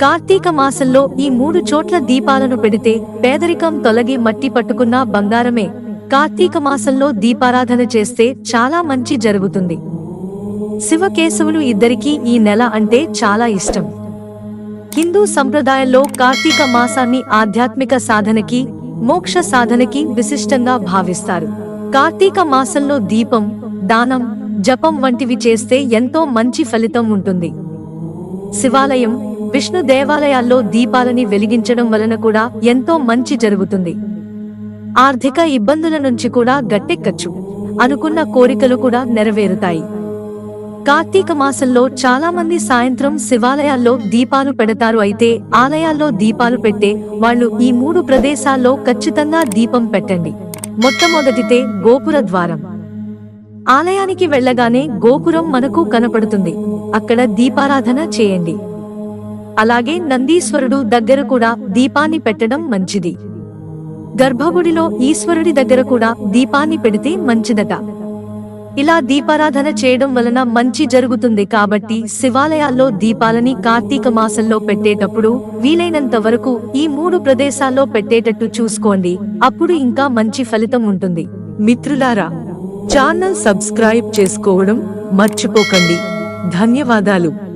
కార్తీక మాసంలో ఈ మూడు చోట్ల దీపాలను పెడితే పేదరికం తొలగి మట్టి పట్టుకున్న బంగారమే. కార్తీక మాసంలో దీపారాధన చేస్తే చాలా మంచి జరుగుతుంది. శివకేశవులు ఇద్దరికీ ఈ నెల అంటే చాలా ఇష్టం. హిందూ సంప్రదాయంలో కార్తీక మాసాన్ని ఆధ్యాత్మిక సాధనకి మోక్ష సాధనకి విశిష్టంగా భావిస్తారు. కార్తీక మాసంలో దీపం దానం జపం వంటివి చేస్తే ఎంతో మంచి ఫలితం ఉంటుంది. శివాలయం విష్ణు దేవాలయాల్లో దీపాలని వెలిగించడం వలన కూడా ఎంతో మంచి జరుగుతుంది. ఆర్థిక ఇబ్బందుల నుంచి కూడా గట్టెక్కచ్చు. అనుకున్న కోరికలు కూడా నెరవేరుతాయి. కార్తీక మాసంలో చాలా మంది సాయంత్రం శివాలయాల్లో దీపాలు పెడతారు అయితే ఆలయాల్లో దీపాలు పెట్టే వాళ్ళు ఈ మూడు ప్రదేశాల్లో ఖచ్చితంగా దీపం పెట్టండి. మొట్టమొదటితే గోపుర ద్వారం. ఆలయానికి వెళ్ళగానే గోపురం మనకు కనపడుతుంది. అక్కడ దీపారాధన చేయండి. అలాగే నందీశ్వరుడు దగ్గర కూడా దీపాన్ని పెట్టడం మంచిది. గర్భగుడిలో ఈశ్వరుడి దగ్గర కూడా దీపాన్ని పెడితే మంచిదట. ఇలా దీపారాధన చేయడం వలన మంచి జరుగుతుంది కాబట్టి శివాలయాల్లో దీపాలని కార్తీక మాసంలో పెట్టేటప్పుడు వీలైనంత వరకు ఈ మూడు ప్రదేశాల్లో పెట్టేటట్టు చూసుకోండి అప్పుడు ఇంకా మంచి ఫలితం ఉంటుంది. మిత్రులారా ఛానల్ సబ్స్క్రైబ్ చేసుకోవడం మర్చిపోకండి. ధన్యవాదాలు.